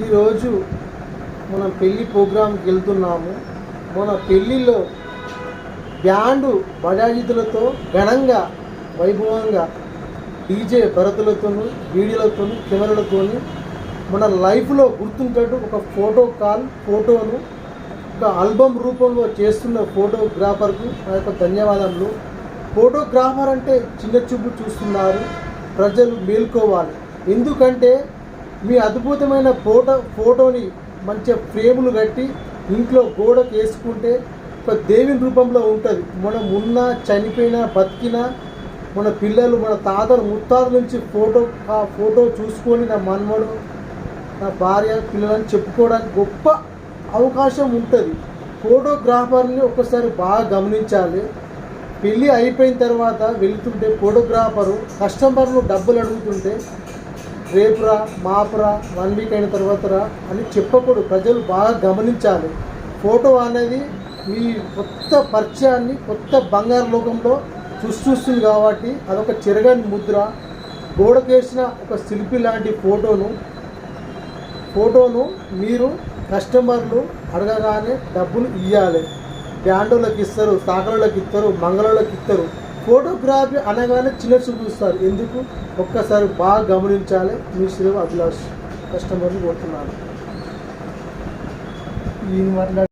ఈరోజు మనం పెళ్ళి ప్రోగ్రాంకి వెళ్తున్నాము. మన పెళ్ళిలో బ్యాండు బడాజితులతో ఘనంగా వైభవంగా డీజే భరతులతోనూ వీడియోలతో కెమెరాలతోని మన లైఫ్లో గుర్తుంటట్టు ఒక ఫోటో కాల్ ఫోటోను ఒక ఆల్బమ్ రూపంలో చేస్తున్న ఫోటోగ్రాఫర్కు నా యొక్క ధన్యవాదములు. ఫోటోగ్రాఫర్ అంటే చిన్న చూపు చూస్తున్నారు. ప్రజలు మేల్కోవాలి. ఎందుకంటే మీ అద్భుతమైన ఫోటో ఫోటోని మంచిగా ఫ్రేములు కట్టి ఇంట్లో గోడకు వేసుకుంటే ఒక దేవుని రూపంలో ఉంటుంది. మనం ఉన్నా చనిపోయినా బతికినా మన పిల్లలు మన తాతలు ముత్తాతల నుంచి ఫోటో ఆ ఫోటో చూసుకొని నా మనమడు నా భార్య పిల్లలని చెప్పుకోవడానికి గొప్ప అవకాశం ఉంటుంది. ఫోటోగ్రాఫర్ని ఒకసారి బాగా గమనించాలి. పెళ్ళి అయిపోయిన తర్వాత వెళుతుంటే ఫోటోగ్రాఫరు కస్టమర్లు డబ్బులు అడుగుతుంటే రేపురా మాపురా వన్ వీక్ అయిన తర్వాత రా అని చెప్పకూడదు. ప్రజలు బాగా గమనించాలి. ఫోటో అనేది మీ కొత్త పరిచయాన్ని కొత్త బంగారు లోకంలో సృష్టిస్తుంది కాబట్టి అదొక చెరగని ముద్ర. గోడకేసిన ఒక శిల్పి లాంటి ఫోటోను ఫోటోను మీరు కస్టమర్లు అడగగానే డబ్బులు ఇవ్వాలి బ్యాండోళ్ళకి ఇస్తారు సాకరోళ్ళకి ఇస్తారు మంగళోళ్ళకి ఇస్తారు. ఫోటోగ్రఫీ అనగానే చిన్న చూపిస్తారు. ఎందుకు? ఒక్కసారి బాగా గమనించాలి. మీ శ్రీ అభిలాష్ కస్టమర్ని కోరుతున్నాను. ఈయన మాట్లాడి